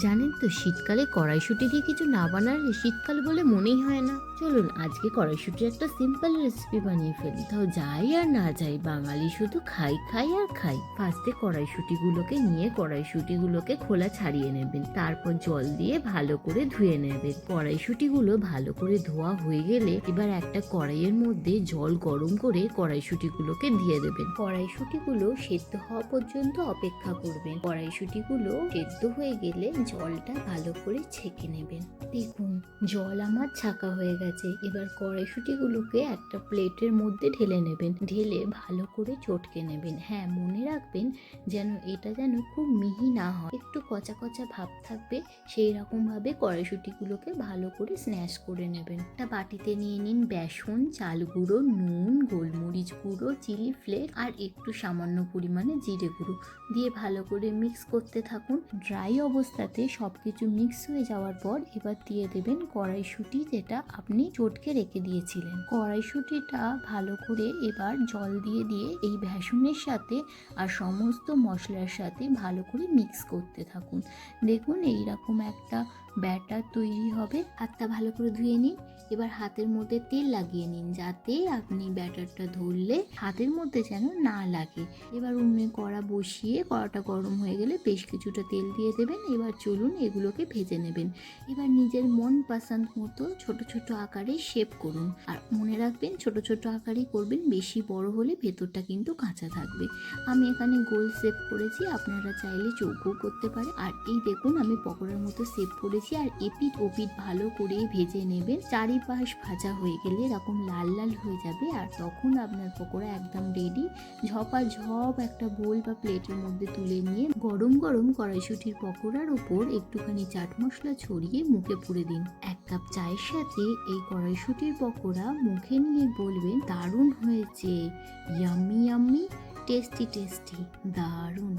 জানেন তো, শীতকালে কড়াইশুটি দিয়ে কিছু না বানালে শীতকাল বলে মনেই হয় না। চলুন, আজকে কড়াইশুটির একটা সিম্পল রেসিপি বানিয়ে ফেলি। তাও যাই আর না যাই, বাঙালি শুধু খাই খাই আর খাই। ফার্স্টে কড়াইশুটিগুলোকে নিয়ে কড়াইশুটিগুলোকে খোলা ছাড়িয়ে নেবেন। তারপর জল দিয়ে ভালো করে ধুয়ে নেবেন। কড়াইশুটিগুলো ভালো করে ধোয়া হয়ে গেলে এবার একটা কড়াইয়ের মধ্যে জল গরম করে কড়াইশুটিগুলোকে দিয়ে দেবেন। কড়াইশুটিগুলো সেদ্ধ হওয়া পর্যন্ত অপেক্ষা করবেন। কড়াইশুটিগুলো সেদ্ধ হয়ে গেলে জলটা ভালো করে ছেঁকে নেবেন। দেখুন, জল আমার ছাকা হয়ে গেছে। এবার কড়াইশুটিগুলোকে একটা প্লেটের মধ্যে ঢেলে নেবেন। ঢেলে ভালো করে চটকে নেবেন। হ্যাঁ মনে রাখবেন যেন এটা যেন খুব মিহি না হয়। একটু কচা কচা ভাব থাকবে, সেই রকম ভাবে কড়াইশুটিগুলোকে ভালো করে স্ন্যাশ করে নেবেন। একটা বাটিতে নিয়ে নিন বেসন, চাল গুঁড়ো, নুন, গোলমরিচ গুঁড়ো, চিলি ফ্লেক্স আর একটু সামান্য পরিমাণে জিরে গুঁড়ো। দিয়ে ভালো করে মিক্স করতে থাকুন। ড্রাই অবস্থাতে সব কিছু মিক্স হয়ে যাওয়ার পর এবার দিয়ে দেবেন কড়াইশুঁটি যেটা আপনি চটকে রেখে দিয়েছিলেন। কড়াইশুঁটিটা ভালো করে এবার জল দিয়ে দিয়ে এই ভ্যাসনের সাথে আর সমস্ত মশলার সাথে ভালো করে মিক্স করতে থাকুন। দেখুন এইরকম একটা ব্যাটার তৈরি হবে। হাতটা ভালো করে ধুয়ে নিন। এবার হাতের মধ্যে তেল লাগিয়ে নিন যাতে আপনি ব্যাটারটা ধরলে হাতের মধ্যে যেন না লাগে। এবার উনুনে কড়া বসিয়ে কড়াটা গরম হয়ে গেলে বেশ কিছুটা তেল দিয়ে দেবেন। এবার চলুন এগুলোকে ভেজে নেবেন। এবার নিজের মন পছন্দ মতো ছোট ছোট আকারে শেপ করুন। আর মনে রাখবেন ছোট ছোট আকারে করবেন, বেশি বড় হলে ভেতরটা কিন্তু কাঁচা থাকবে। আমি এখানে গোল শেপ করেছি, আপনারা চাইলে চৌকো করতে পারে আর এই দেখুন, আমি পকোড়ার মতো শেপ করেছি। আর এপিট ওপিট ভালো করে ভেজে নেবেন। চারিপাশ ভাজা হয়ে গেলে এরকম লাল লাল হয়ে যাবে। আর তখন আপনার পকোড়া একদম রেডি ঝপা ঝপ একটা বোল বা প্লেটের মধ্যে তুলে নিয়ে গরম গরম কড়াইশুটির পকোড়ার ওপর একটুখানি চাট মশলা ছড়িয়ে মুখে পুরে দিন। এক কাপ চায়ের সাথে এই কড়াইশুটির পকোড়া মুখে নিয়ে বলবেন, দারুণ হয়েছে। Yummy yummy, tasty tasty. দারুণ।